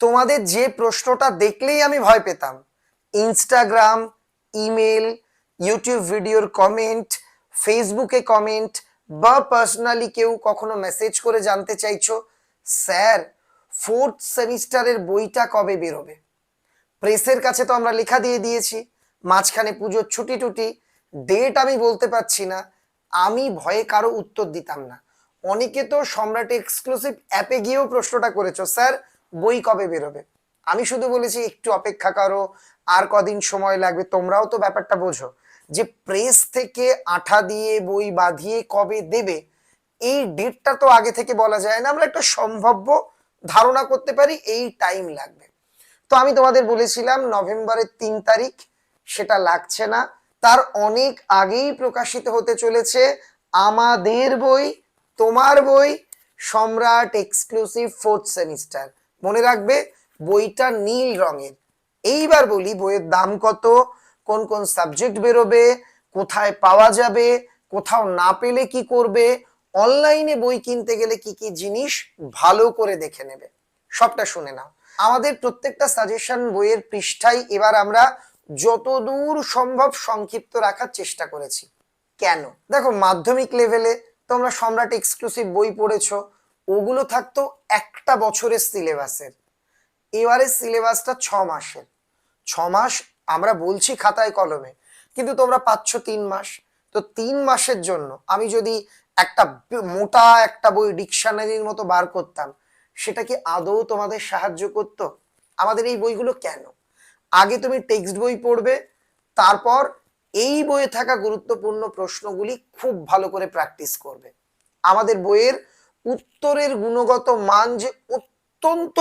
তোমাদের যে প্রশ্নটা দেখলেই আমি ভয় পেতাম। ইনস্টাগ্রাম ইমেল ইউটিউব ভিডিওর কমেন্ট ফেসবুকে কমেন্ট বা পার্সোনালি কেউ কখনো মেসেজ করে জানতে চাইছো, স্যার ফোর্থ সেমিস্টারের বইটা কবে বেরোবে? প্রেসের কাছে তো আমরা লেখা দিয়ে দিয়েছি, মাঝখানে পুজোর ছুটি টুটি ডেট আমি বলতে পারছি না, আমি ভয়ে কারও উত্তর দিতাম না। অনেকে তো সম্রাট এক্সক্লুসিভ অ্যাপে গিয়েও প্রশ্নটা করেছ, স্যার বই কবে বেরোবে? আমি শুধু বলেছি, একটু অপেক্ষা করো, আর কদিন সময় লাগবে। তোমরাও তো ব্যাপারটা বোঝো যে প্রেস থেকে আঠা দিয়ে বই বাঁধিয়ে কবে দেবে, এই ডেটটা তো আগে থেকে বলা যায় না। আমরা একটা সম্ভাব্য ধারণা করতে পারি, এই টাইম লাগবে। তো আমি তোমাদের বলেছিলাম, নভেম্বরের তিন তারিখ, সেটা লাগছে না। তার অনেক আগেই প্রকাশিত হতে চলেছে আমাদের বই, তোমার বই, সম্রাট এক্সক্লুসিভ ফোর্থ সেমিস্টার। মনে রাখবে, বইটা নীল রঙের। এইবার বলি, বইয়ের দাম কত, কোন কোন সাবজেক্ট বেরোবে, কোথায় পাওয়া যাবে, কোথাও না পেলে কি করবে, অনলাইনে বই কিনতে গেলে কি কি জিনিস ভালো করে দেখে নেবে। সবটা শুনে নাও। আমাদের প্রত্যেকটা সাজেশন বইয়ের পৃষ্ঠায় এবার আমরা যতদূর সম্ভব সংক্ষিপ্ত রাখার চেষ্টা করেছি। কেন? দেখো, মাধ্যমিক লেভেলে তোমরা সম্রাট এক্সক্লুসিভ বই পড়েছো ওগুলো থাকতো একটা বছরের সিলেবাসের। এবারে সিলেবাসটা ছ মাসের। ছ মাস আমরা বলছি খাতায় কলমে, কিন্তু তোমরা পাচ্ছ তিন মাস। তো তিন মাসের জন্য আমি যদি একটা মোটা একটা বই ডিকশনারির মতো বার করতাম, সেটা কি আদৌ তোমাদের সাহায্য করতো? আমাদের এই বইগুলো কেন? আগে তুমি টেক্সট বই পড়বে, তারপর এই বইয়ে থাকা গুরুত্বপূর্ণ প্রশ্নগুলি খুব ভালো করে প্র্যাকটিস করবে। আমাদের বইয়ের উত্তরের গুণগত মান যে অত্যন্ত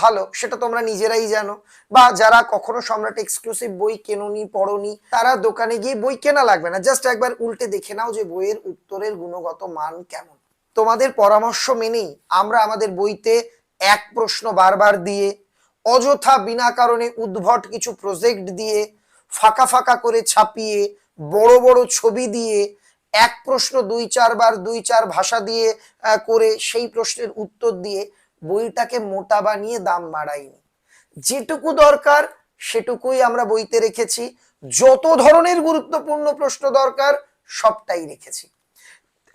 ভালো, সেটা তোমরা নিজেরাই জানো। বা যারা কখনো সম্রাট এক্সক্লুসিভ বই কেননি, পড়নি, তারা দোকানে গিয়ে বই কেনা লাগবে না। জাস্ট একবার উল্টে দেখে নাও যে বইয়ের উত্তরের গুণগত মান কেমন। তোমাদের পরামর্শ মেনেই আমরা আমাদের বইতে এক প্রশ্ন বারবার দিয়ে, অযথা বিনা কারণে উদ্ভট কিছু প্রজেক্ট দিয়ে, ফাঁকা ফাঁকা করে ছাপিয়ে, বড় বড় ছবি দিয়ে এক প্রশ্ন, দুই চারবার দুই চার ভাষা দিয়ে করে সেই প্রশ্নের উত্তর দিয়ে বইটাকে মোটা বানিয়ে দাম বাড়াইনি যেটুকু দরকার সেটুকুই আমরা বইতে রেখেছি। যত ধরনের গুরুত্বপূর্ণ প্রশ্ন দরকার সবটাই রেখেছি।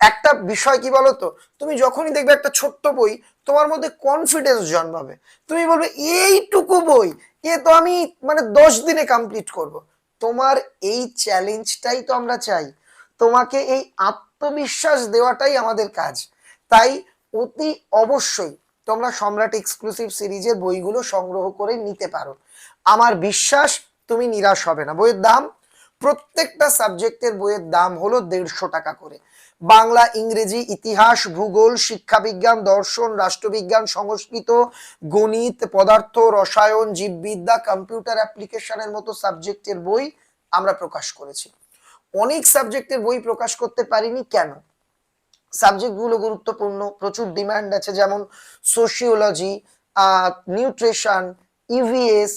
একটা বিষয় কি বলতো তুমি যখনই দেখবে একটা ছোট্ট বই, তোমার মধ্যে কনফিডেন্স জন্মাবে। তুমি বলবে, এইটুকু বই, এ তো আমি মানে দশ দিনে কমপ্লিট করব। তোমার এই চ্যালেঞ্জটাই তো আমরা চাই। তোমাকে এই আত্মবিশ্বাস দেওয়াটাই আমাদের কাজ। তাই অতি অবশ্যই তোমরা সম্রাট এক্সক্লুসিভ সিরিজের বইগুলো সংগ্রহ করে নিতে পারো। আমার বিশ্বাস, তুমি নিরাশ হবে না। বইয়ের দাম, প্রত্যেকটা সাবজেক্টের বইয়ের দাম হলো দেড়শো টাকা করে। বাংলা, ইংরেজি, ইতিহাস, ভূগোল, শিক্ষাবিজ্ঞান, দর্শন, রাষ্ট্রবিজ্ঞান, সংস্কৃত, গণিত, পদার্থ, রসায়ন, জীববিদ্যা, কম্পিউটার অ্যাপ্লিকেশনের মতো সাবজেক্টের বই আমরা প্রকাশ করেছি। অনেক সাবজেক্টের বই প্রকাশ করতে পারিনি, কেন? সাবজেক্টগুলো গুরুত্বপূর্ণ, প্রচুর ডিমান্ড আছে, যেমন সোশিওলজি নিউট্রিশন ইভিএস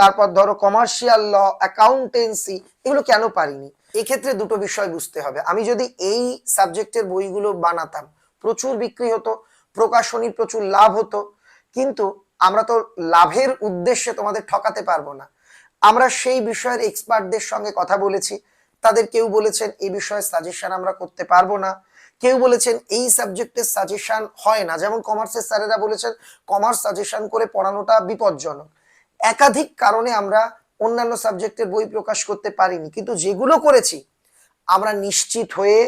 তারপর ধরো কমার্শিয়াল ল, অ্যাকাউন্টেন্সি, এগুলো কেন পারিনি? এক্ষেত্রে দুটো বিষয় বুঝতে হবে। আমি যদি এই সাবজেক্টের বইগুলো বানাতাম, প্রচুর বিক্রি হতো, প্রকাশনীর প্রচুর লাভ হতো, কিন্তু আমরা তো লাভের উদ্দেশ্যে তোমাদের ঠকাতে পারব না। আমরা সেই বিষয়ের এক্সপার্টদের সঙ্গে কথা বলেছি তাদের কেউ বলেছেন এই বিষয়ে সাজেশন আমরা করতে পারব না। কেউ বলেছেন এই সাবজেক্টের সাজেশন হয় না। যেমন কমার্সের স্যারেরা বলেছেন কমার্স সাজেশন করে পড়ানোটা বিপজ্জনক। একাধিক কারণে আমরা অন্যান্য সাবজেক্টের বই প্রকাশ করতে পারিনি। কিন্তু যেগুলো করেছি, আমরা নিশ্চিত হয়ে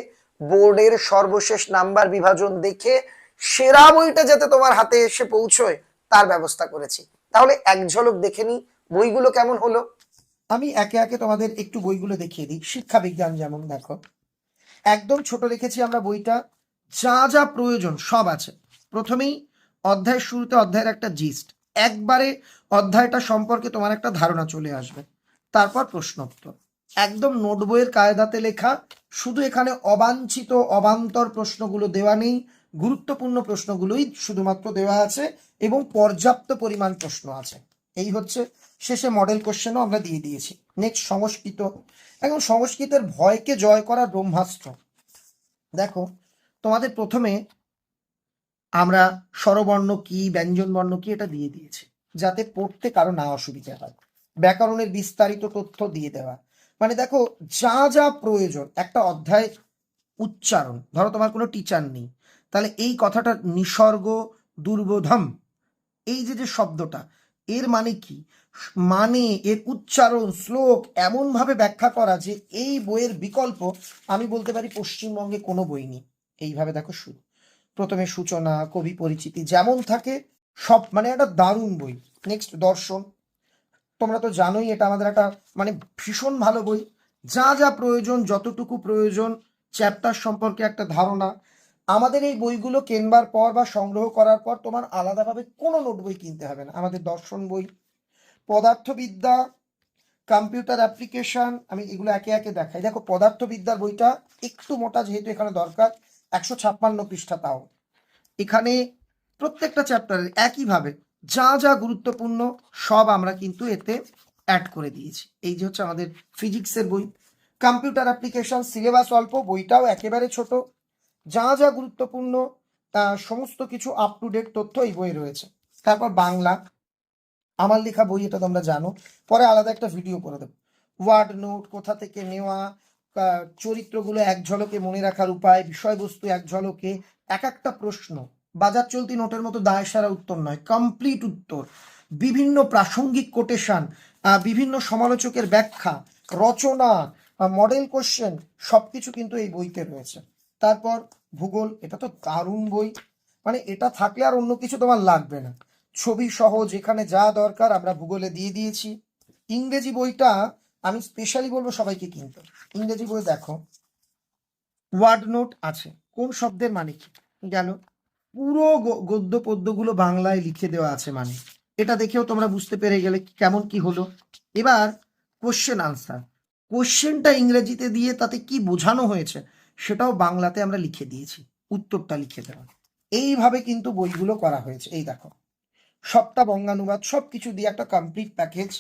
বোর্ডের সর্বশেষ নাম্বার বিভাজন দেখে সেরা বইটা যাতে তোমার হাতে এসে পৌঁছয়, তার ব্যবস্থা করেছি। তাহলে এক ঝলক দেখে নি বইগুলো কেমন হলো। আমি একে একে তোমাদের একটু বইগুলো দেখিয়ে দিই। শিক্ষা বিজ্ঞান যেমন দেখো। একদম ছোট রেখেছি আমরা বইটা। যা যা প্রয়োজন সব আছে। প্রথমেই অধ্যায়ের শুরুতে অধ্যায়ের একটা জিস্ট একবারে অধ্যায়টা সম্পর্কে তোমার একটা ধারণা চলে আসবে। তারপর প্রশ্নোত্তর। একদম নোট বইয়ের কায়দাতে লেখা। শুধু এখানে অবাঞ্ছিত, অবান্তর প্রশ্নগুলো দেওয়া নেই। গুরুত্বপূর্ণ প্রশ্নগুলোই শুধুমাত্র দেওয়া আছে এবং পর্যাপ্ত পরিমাণ প্রশ্ন আছে। এই হচ্ছে শেষে মডেল কোশ্চেনও আমরা দিয়ে দিয়েছি। নেক্সট সংস্কৃত। এখন সংস্কৃতের ভয়কে জয় করা ব্রহ্মাস্ত্র। দেখো, তোমাদের প্রথমে আমরা স্বরবর্ণ কি ব্যঞ্জন বর্ণ কি এটা দিয়ে দিয়েছি, যাতে পড়তে কারও না অসুবিধা হয়। ব্যাকরণের বিস্তারিত তথ্য দিয়ে দেওয়া। মানে দেখো, যা যা প্রয়োজন, একটা অধ্যায় উচ্চারণ। ধরো, তোমার কোনো টিচার নেই। তাহলে এই কথাটা নিসর্গ দুর্বোধম, এই যে যে শব্দটা, এর মানে কি? মানে এর উচ্চারণ, শ্লোক এমনভাবে ব্যাখ্যা করা যে এই বইয়ের বিকল্প, আমি বলতে পারি পশ্চিমবঙ্গে কোনো বই নেই। এইভাবে দেখো শুরু। প্রথমে সূচনা, কবি পরিচিতি যেমন থাকে, সব মানে একটা দারুণ বই। নেক্সট দর্শন। তোমরা তো জানোই এটা আমাদের একটা মানে ভীষণ ভালো বই। যা যা প্রয়োজন, যতটুকু প্রয়োজন চ্যাপ্টার সম্পর্কে একটা ধারণা। আমাদের এই বইগুলো কেনবার পর বা সংগ্রহ করার পর তোমার আলাদাভাবে কোনো নোট বই কিনতে হবে না। আমাদের দর্শন বই পদার্থবিদ্যা কম্পিউটার অ্যাপ্লিকেশন আমি এগুলো একে একে দেখাই। দেখো, পদার্থবিদ্যার বইটা একটু মোটা যেহেতু এখানে দরকার, একশো ছাপ্পান্ন পৃষ্ঠা তাও। এখানে প্রত্যেকটা চ্যাপ্টারের একইভাবে যা যা গুরুত্বপূর্ণ সব আমরা কিন্তু এতে অ্যাড করে দিয়েছি। এই যে হচ্ছে আমাদের ফিজিক্সের বই। কম্পিউটার অ্যাপ্লিকেশন সিলেবাস অল্প, বইটাও একেবারে ছোট। যা যা গুরুত্বপূর্ণ, তা সমস্ত কিছু আপ টু ডেট তথ্য এই বইয়ে রয়েছে। তারপর বাংলা। আমার লেখা বই, এটা তোমরা জানো। পরে আলাদা একটা ভিডিও করে দেবো। ওয়ার্ড নোট কোথা থেকে নেওয়া চরিত্রগুলো এক ঝলকে মনে রাখার উপায়, বিষয়বস্তু এক ঝলকে, এক একটা প্রশ্ন। বাজার চলতি নোটের মতো দায় সারা উত্তর নয় কমপ্লিট উত্তর। বিভিন্ন প্রাসঙ্গিক কোটেশন বিভিন্ন সমালোচকের ব্যাখ্যা, রচনা মডেল কোশ্চেন সবকিছু কিন্তু এই বইতে রয়েছে। তারপর ভূগোল, এটা তো দারুণ বই। মানে এটা থাকলে আর অন্য কিছু তোমার লাগবে না। ছবি সহ যেখানে যা দরকার আমরা ভূগোলে দিয়ে দিয়েছি। ইংরেজি বইটা আমি স্পেশালি বলব সবাইকে কিনতে। ইংরেজি বই দেখো। ওয়ার্ড নোট আছে। কোন শব্দের মানে কি? গেল। পুরো গদ্য পদ্যগুলো বাংলায় লিখে দেওয়া আছে মানে। এটা দেখেও তোমরা বুঝতে পেরে গেলে কেমন কি হলো। এবার কোশ্চেন আনসার কোশ্চেনটা ইংরেজিতে দিয়ে তাতে কি বোঝানো হয়েছে, সেটাও বাংলাতে আমরা লিখে দিয়েছি। উত্তরটা লিখে দেওয়া। এইভাবে কিন্তু বইগুলো করা হয়েছে। এই দেখো। সবটা বঙ্গানুবাদ সব কিছু দিয়ে একটা কমপ্লিট প্যাকেজ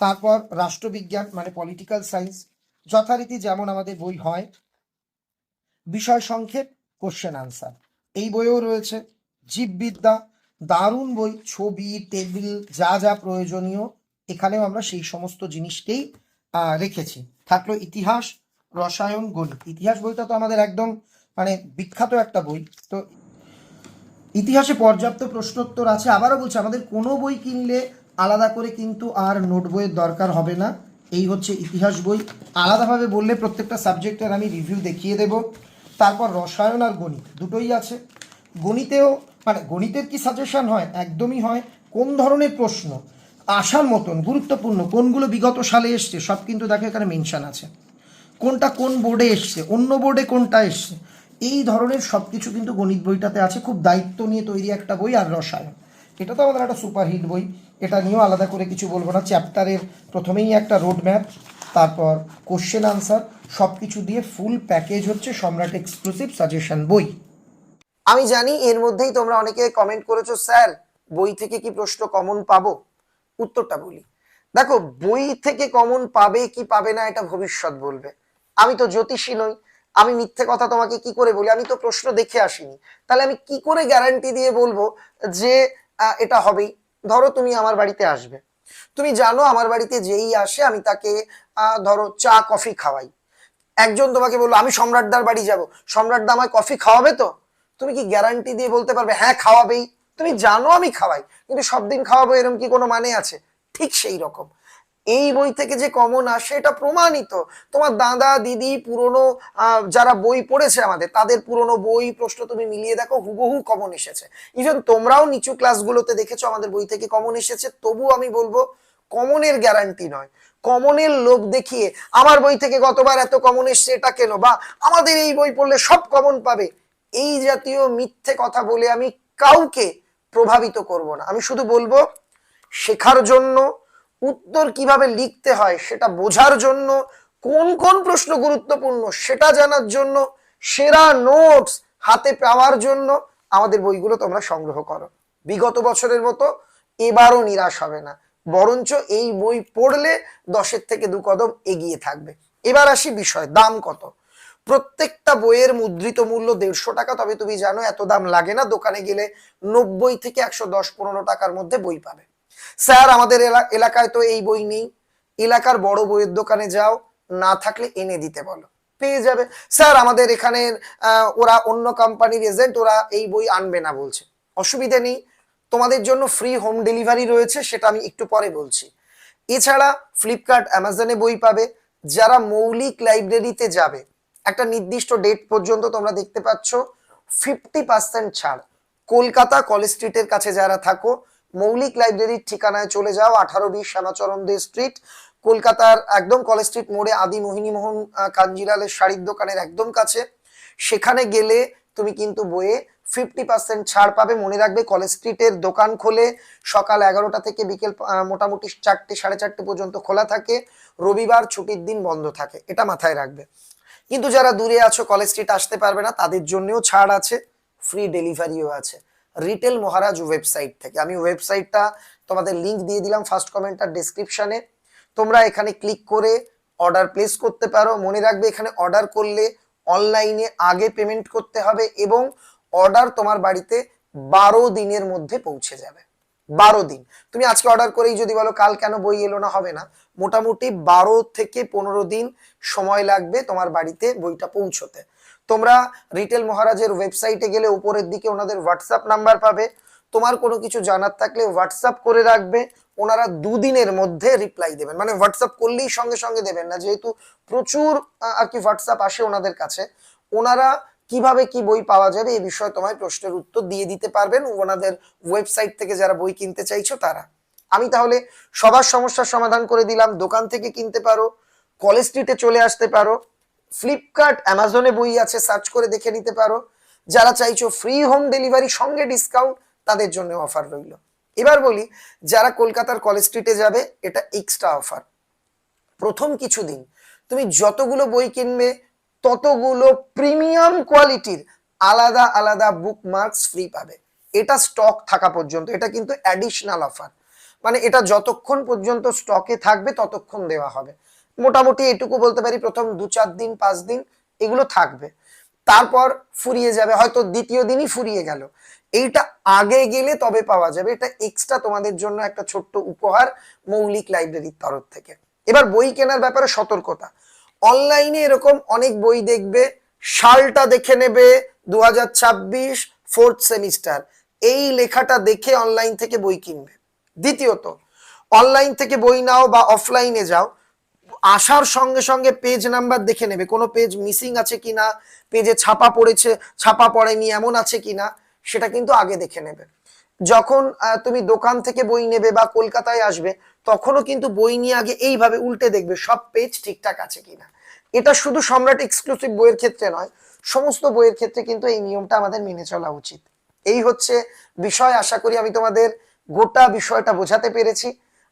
তারপর রাষ্ট্রবিজ্ঞান মানে পলিটিক্যাল সায়েন্স যথারীতি যেমন আমাদের বই হয়। বিষয় সংক্ষেপ কোশ্চেন আনসার এই বইও রয়েছে। জীববিদ্যা, দারুণ বই, ছবি টেবিল যা যা প্রয়োজনীয়, এখানেও আমরা সেই সমস্ত জিনিসকেই রেখেছি। থাকল ইতিহাস, রসায়ন, গণিত। ইতিহাস বইটা তো আমাদের একদম মানে বিখ্যাত একটা বই। তো ইতিহাসে পর্যাপ্ত প্রশ্নোত্তর আছে। আবারও বলছি, আমাদের কোনো বই কিনলে আলাদা করে কিন্তু আর নোট বইয়ের দরকার হবে না। এই হচ্ছে ইতিহাস বই। আলাদাভাবে বললে প্রত্যেকটা সাবজেক্টের আমি রিভিউ দেখিয়ে দেব। তারপর রসায়ন আর গণিত দুটোই আছে। গণিতেও মানে গণিতের কি সাজেশন হয়? একদমই হয়। কোন ধরনের প্রশ্ন? আসার মতন, গুরুত্বপূর্ণ, কোনগুলো বিগত সালে এসছে, সব কিন্তু দেখো এখানে মেনশান আছে। কোনটা কোন বোর্ডে এসছে, অন্য বোর্ডে কোনটা এসছে? এই ধরনের সব কিছু কিন্তু গণিত বইটাতে আছে। খুব দায়িত্ব নিয়ে তৈরি একটা বই আর রসায়ন। এটা তো আমাদের একটা সুপারহিট বই। এটা নিয়েও আলাদা করে কিছু বলব না। চ্যাপ্টারের প্রথমেই একটা রোড ম্যাপ, তারপর কোশ্চেন আনসার সব কিছু দিয়ে ফুল প্যাকেজ হচ্ছে সম্রাট এক্সক্লুসিভ সাজেশন বই। আমি জানি এর মধ্যেই তোমরা অনেকে কমেন্ট করেছ, স্যার, বই থেকে কি প্রশ্ন কমন পাবো? উত্তরটা বলি। দেখো, বই থেকে কমন পাবে কি পাবে না এটা ভবিষ্যৎ বলবে। আমি তো জ্যোতিষী নই। আমি মিথ্যে কথা তোমাকে কি করে বলি? আমি তো প্রশ্ন দেখে আসিনি। তাহলে আমি কি করে গ্যারান্টি দিয়ে বলব যে এটা হবেই? ধরো তুমি আমার বাড়িতে আসবে। তুমি জানো আমার বাড়িতে যেই আসে, আমি তাকে ধরো চা, কফি খাওয়াই। একজন তোমাকে বলল, আমি সম্রাটদার বাড়ি যাব। সম্রাটদা আমায় কফি খাওয়াবে তো? তুমি কি গ্যারান্টি দিয়ে বলতে পারবে হ্যাঁ খাওয়াবেই? তুমি জানো আমি খাওয়াই, কিন্তু সব দিন খাওয়াবো এরকম কি কোনো মানে আছে? ঠিক সেই রকম। এই বই থেকে যে কমন আসে, এটা প্রমাণিত। তোমার দাদা, দিদি, পুরনো যারা বই পড়েছে আমাদের, তাদের পুরনো বই, প্রশ্ন তুমি মিলিয়ে দেখো, হুবহু কমন এসেছে। ইভেন তোমরাও নিচু ক্লাসগুলোতে দেখেছ আমাদের বই থেকে কমন এসেছে তবু আমি বলব, কমনের গ্যারান্টি নয়। কমনের লোভ দেখিয়ে, আমার বই থেকে গতবার এত কমন এসছে, এটা কেন? বা আমাদের এই বই পড়লে সব কমন পাবে? এই জাতীয় মিথ্যে কথা বলে আমি কাউকে প্রভাবিত করব না। আমি শুধু বলব, শেখার জন্য উত্তর কীভাবে লিখতে হয় সেটা বোঝার জন্য, কোন কোন প্রশ্ন গুরুত্বপূর্ণ সেটা জানার জন্য, সেরা নোটস হাতে পাওয়ার জন্য আমাদের বইগুলো তোমরা সংগ্রহ করো। বিগত বছরের মতো এবারও নিরাশ হবে না। বরঞ্চ এই বই পড়লে দশের থেকে দু কদম এগিয়ে থাকবে। এবার আসি বিষয়, দাম কত? প্রত্যেকটা বইয়ের মুদ্রিত মূল্য দেড়শো টাকা, তবে তুমি জানো এত দাম লাগে না, দোকানে গেলে নব্বই থেকে একশো দশ পনেরো টাকার মধ্যে বই পাবে। স্যার, আমাদের এলা- এলাকায় তো এই বই নেই। এলাকার বড় বইয়ের দোকানে যাও, না থাকলে এনে দিতে বলো। পেয়ে যাবে। স্যার, আমাদের এখানে ওরা অন্য কোম্পানির এজেন্ট ওরা এই বই আনবে না বলছে। অসুবিধা নেই। তোমাদের জন্য ফ্রি হোম ডেলিভারি রয়েছে, সেটা আমি একটু পরে বলছি। এছাড়া ফ্লিপকার্ট অ্যামাজনে বই পাবে। যারা মৌলিক লাইব্রেরিতে যাবে, একটা নির্দিষ্ট ডেট পর্যন্ত তোমরা দেখতে পাচ্ছ ফিফটি পার্সেন্ট ছাড়। কলকাতা কলেজ স্ট্রিটের কাছে যারা থাকো মৌলিক লাইব্রেরির ঠিকানায় চলে যাও, আঠারো বিশ শ্যামাচরণ দে স্ট্রিট কলকাতার একদম কলেজ স্ট্রিট মোড়ে আদি মোহিনীমোহন কাঞ্জিলালের শাড়ির দোকানের একদম কাছে। সেখানে গেলে তুমি কিন্তু বইয়ে ফিফটি পার্সেন্ট ছাড় পাবে। মনে রাখবে কলেজ স্ট্রিটের দোকান খোলে, সকাল এগারোটা থেকে বিকেল মোটামুটি চারটে, সাড়ে চারটে পর্যন্ত খোলা থাকে। রবিবার ছুটির দিন বন্ধ থাকে, এটা মাথায় রাখবে। কিন্তু যারা দূরে আছো কলেজ স্ট্রিট আসতে পারবে না, তাদের জন্যও ছাড় আছে ফ্রি ডেলিভারিও আছে। রিটেল মহারাজ ওয়েবসাইট থেকে। আমি ওয়েবসাইটটা তোমাদের লিংক দিয়ে দিলাম ফার্স্ট কমেন্টার ডেসক্রিপশনে তোমরা এখানে ক্লিক করে অর্ডার প্লেস করতে পারো। মনে রাখবে এখানে অর্ডার করলে অনলাইনে আগে পেমেন্ট করতে হবে এবং অর্ডার তোমার বাড়িতে বারো দিনের মধ্যে পৌঁছে যাবে। বারো দিন। তুমি আজকে অর্ডার করেই যদি বলো কাল কেন বই এলো না, হবে না। মোটামুটি বারো থেকে পনেরো দিন সময় লাগবে তোমার বাড়িতে বইটা পৌঁছতে। তোমরা রিটেল মহারাজের ওয়েবসাইটে গেলে উপরের দিকে ওনাদের হোয়াটসঅ্যাপ নাম্বার পাবে। তোমার কোনো কিছু জানার থাকলে হোয়াটসঅ্যাপ করে রাখবে, ওনারা দুদিনের মধ্যে রিপ্লাই দেবেন। মানে হোয়াটসঅ্যাপ করলেই সঙ্গে সঙ্গে দেবেন না, যেহেতু প্রচুর আর কি হোয়াটসঅ্যাপ আসে ওনাদের কাছে। ওনারা কীভাবে কি বই পাওয়া যাবে এই বিষয়ে তোমায় প্রশ্নের উত্তর দিয়ে দিতে পারবেন ওনাদের ওয়েবসাইট থেকে যারা বই কিনতে চাইছো তারা। আমি তাহলে সবার সমস্যার সমাধান করে দিলাম। দোকান থেকে কিনতে পারো কলেজ স্ট্রিটে চলে আসতে পারো ফ্লিপকার্ট অ্যামাজনে বই আছে সার্চ করে দেখে নিতে পারো। যারা চাইছো ফ্রি হোম ডেলিভারি সঙ্গে ডিসকাউন্ট তাদের জন্য অফার রইল। এবার বলি, যারা কলকাতার কলেজ স্ট্রিটে যাবে, এটা এক্সট্রা অফার প্রথম কিছুদিন তুমি যতগুলো বই কিনবে, ততগুলো প্রিমিয়াম কোয়ালিটির আলাদা আলাদা বুক মার্কস ফ্রি পাবে। এটা স্টক থাকা পর্যন্ত, এটা কিন্তু অ্যাডিশনাল অফার মানে এটা যতক্ষণ পর্যন্ত স্টকে থাকবে, ততক্ষণ দেওয়া হবে। মোটামুটি এটুকু বলতে পারি প্রথম দু চার দিন, পাঁচ দিন এগুলো থাকবে। তারপর ফুরিয়ে যাবে, হয়তো দ্বিতীয় দিনই ফুরিয়ে গেল। এইটা আগে গেলে তবে পাওয়া যাবে। এটা এক্সট্রা তোমাদের জন্য একটা ছোট্ট উপহার মৌলিক লাইব্রেরির তরফ থেকে। এবার বই কেনার ব্যাপারে সতর্কতা। অনলাইনে এরকম অনেক বই দেখবে, সালটা দেখে নেবে দু হাজার ছাব্বিশ ফোর্থ সেমিস্টার এই লেখাটা দেখে অনলাইন থেকে বই কিনবে। দ্বিতীয়ত অনলাইন থেকে বই নাও বা অফলাইনে যাও। আসার সঙ্গে সঙ্গে পেজ নাম্বার দেখে নেবে। কোনো পেজ মিসিং আছে কিনা পেজে ছাপা পড়েছে, ছাপা পড়েনি, এমন আছে কিনা সেটা কিন্তু আগে দেখে নেবে। যখন তুমি দোকান থেকে বই নেবে বা কলকাতায় আসবে, তখনও কিন্তু বই নিয়ে আগে এইভাবে উল্টে দেখবে সব পেজ ঠিকঠাক আছে কিনা এটা শুধু সম্রাট এক্সক্লুসিভ বইয়ের ক্ষেত্রে নয়, সমস্ত বইয়ের ক্ষেত্রে কিন্তু এই নিয়মটা আমাদের মেনে চলা উচিত। এই হচ্ছে বিষয়, আশা করি আমি তোমাদের গোটা বিষয়টা বোঝাতে পেরেছি।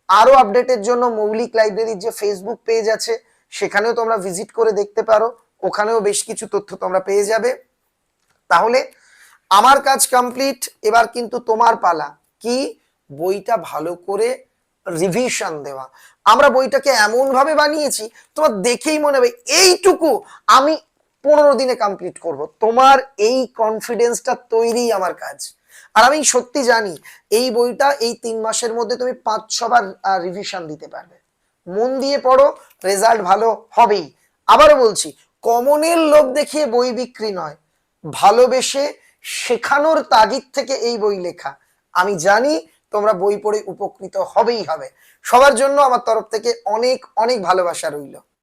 আরও আপডেটের জন্য মৌলিক লাইব্রেরির যে ফেসবুক পেজ আছে, সেখানেও তোমরা ভিজিট করে দেখতে পারো। ওখানেও বেশ কিছু তথ্য তোমরা পেয়ে যাবে। তাহলে আমার কাজ কমপ্লিট এবার কিন্তু তোমার পালা। কি? বইটা ভালো করে রিভিশন দেওয়া। আমরা বইটাকে এমন ভাবে বানিয়েছি, তোমার দেখেই মনে হবে, এইটুকু আমি পনেরো দিনে কমপ্লিট করব। তোমার এই কনফিডেন্সটা তৈরি আমার কাজ। আর আমি সত্যি জানি, এই বইটা এই তিন মাসের মধ্যে তুমি পাঁচ ছবার রিভিশন দিতে পারবে। মন দিয়ে পড়ো রেজাল্ট ভালো হবেই। আবারও বলছি, কমনের লোক দেখিয়ে বই বিক্রি নয়, ভালোবেসে শেখানোর তাগিদ থেকে এই বই লেখা। আমি জানি তোমরা বই পড়ে উপকৃত হবেই হবে। সবার জন্য আমার তরফ থেকে অনেক অনেক ভালোবাসা রইল।